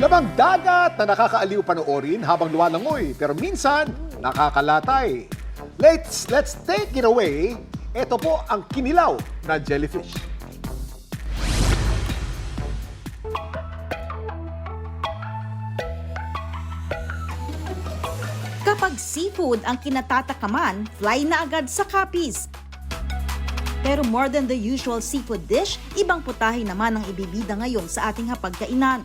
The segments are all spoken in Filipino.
Lamang dagat na nakakaaliw panoorin habang luwalangoy pero minsan nakakalatay. Let's, let's take it away. Ito po ang kinilaw na jellyfish. Kapag seafood ang kinatatakaman, fly na agad sa kapis. Pero more than the usual seafood dish, ibang putahe naman ang ibibida ngayon sa ating hapagkainan.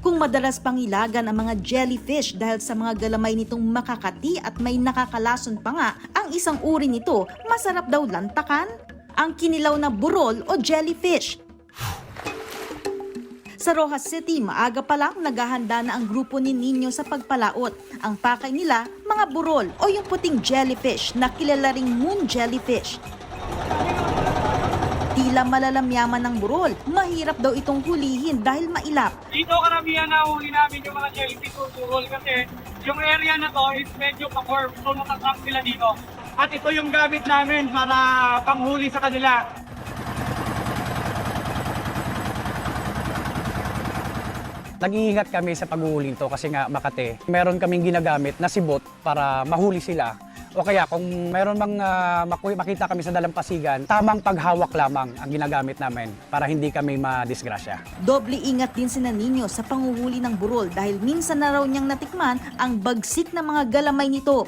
Kung madalas pangilagan ang mga jellyfish dahil sa mga galamay nitong makakati at may nakakalason pa nga, ang isang uri nito masarap daw lantakan, ang kinilaw na burol o jellyfish. Sa Rojas City, maaga pa lang naghahanda na ang grupo ni Nino sa pagpalaot. Ang pakay nila, mga burol o yung puting jellyfish na kilala ring moon jellyfish. Tila malalamyaman ng burol, mahirap daw itong hulihin dahil mailap. Dito karamihan na huli namin yung mga jellyfish o turol kasi yung area na to is medyo pa-curve so natatrap sila dito. At ito yung gamit namin para panghuli sa kanila. Nag-iingat kami sa paghuhuli nito kasi nga Makate, meron kaming ginagamit na sibot para mahuli sila. O kaya kung meron mang maku- makita kami sa dalampasigan, tamang paghawak lamang ang ginagamit namin para hindi kami madisgrasya. Doble ingat din si Nino sa panguhuli ng burol dahil minsan na raw niyang natikman ang bagsik na mga galamay nito.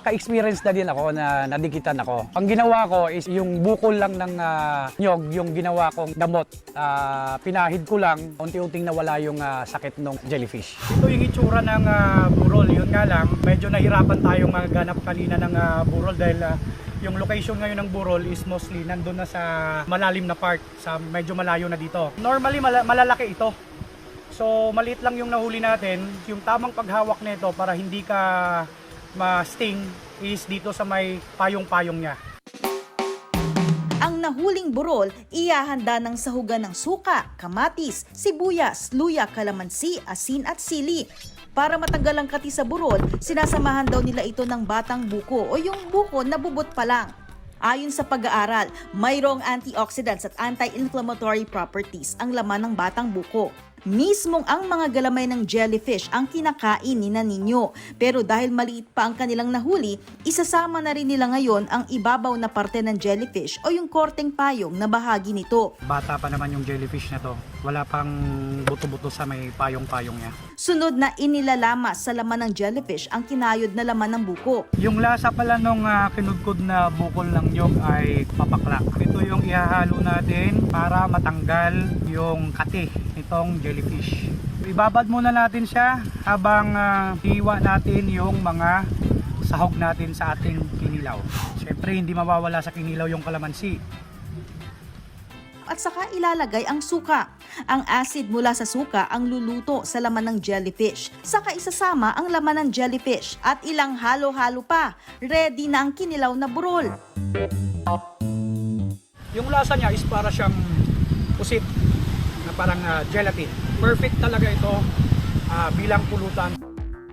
Ka-experience na din ako na nadikitan ako. Ang ginawa ko is yung bukol lang ng ah, nyog, yung ginawa kong damot. Ah, pinahid ko lang, unti-unting nawala yung ah, sakit ng jellyfish. Ito yung itsura ng ah, burol. Yun nga lang, medyo nahirapan tayong maghanap kanina ng ah, burol dahil ah, yung location ngayon ng burol is mostly nandun na sa malalim na part, sa medyo malayo na dito. Normally mala- malalaki ito. So maliit lang yung nahuli natin. Yung tamang paghawak nito para hindi ka ma-sting is dito sa may payong-payong niya. Ang nahuling burol, iyahanda ng sahugan ng suka, kamatis, sibuyas, luya, kalamansi, asin at sili. Para matanggal ang kati sa burol, sinasamahan daw nila ito ng batang buko o yung buko na bubot pa lang. Ayon sa pag-aaral, mayroong antioxidants at anti-inflammatory properties ang laman ng batang buko. Mismong ang mga galamay ng jellyfish ang kinakain ni Nino. Pero dahil maliit pa ang kanilang nahuli, isasama na rin nila ngayon ang ibabaw na parte ng jellyfish o yung korteng payong na bahagi nito. Bata pa naman yung jellyfish na to. Wala pang buto-buto sa may payong-payong niya. Sunod na inilalama sa laman ng jellyfish ang kinayod na laman ng buko. Yung lasa pala nung uh, kinudkod na bukol ng nyog ay papakla. Ito yung ihahalo natin para matanggal yung kati nitong jellyfish. Ibabad muna natin siya habang uh, iwa natin yung mga sahog natin sa ating kinilaw. Siyempre hindi mawawala sa kinilaw yung kalamansi. at saka ilalagay ang suka. Ang acid mula sa suka ang luluto sa laman ng jellyfish. Saka isasama ang laman ng jellyfish at ilang halo-halo pa. Ready na ang kinilaw na burol. Yung lasa niya is para siyang pusit parang ah, gelatin. Perfect talaga ito ah, bilang pulutan.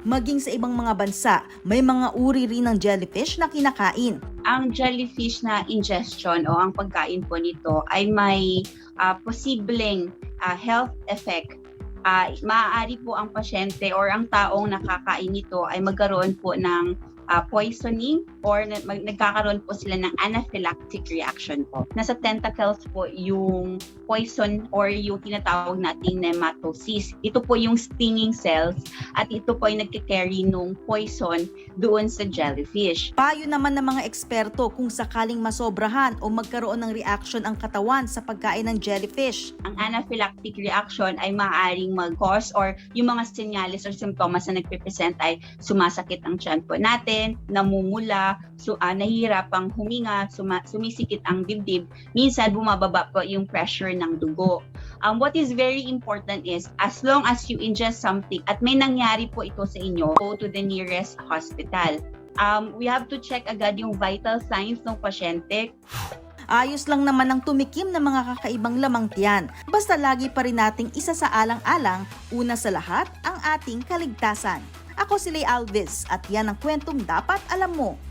Maging sa ibang mga bansa, may mga uri rin ng jellyfish na kinakain. ang jellyfish na ingestion o ang pagkain po nito ay may ah, posibleng ah, health effect. Ah, maaari po ang pasyente or ang taong nakakain nito ay magkaroon po ng ah, poisoning or na- mag- nagkakaroon po sila ng anaphylactic reaction po. Nasa tentacles po yung poison or yung tinatawag nating nematocyst. Ito po yung stinging cells at ito po ay nagkikarry nung poison doon sa jellyfish. Payo naman ng mga eksperto kung sakaling masobrahan o magkaroon ng reaction ang katawan sa pagkain ng jellyfish. ang anaphylactic reaction ay maaaring mag-cause or yung mga senyales or symptoms na nagpe-present ay sumasakit ang tiyan po natin, namumula, so, ah, nahihirapang huminga, suma- sumisikit ang dibdib, minsan bumababa po yung pressure ng dugo. Um, what is very important is as long as you ingest something at may nangyari po ito sa inyo, go to the nearest hospital. Um, we have to check agad yung vital signs ng pasyente Ayos lang naman ang tumikim ng mga kakaibang lamang tiyan. Basta lagi pa rin nating isa sa alang-alang, una sa lahat, ang ating kaligtasan. Ako si Lay Alves at yan ang kwentong dapat alam mo.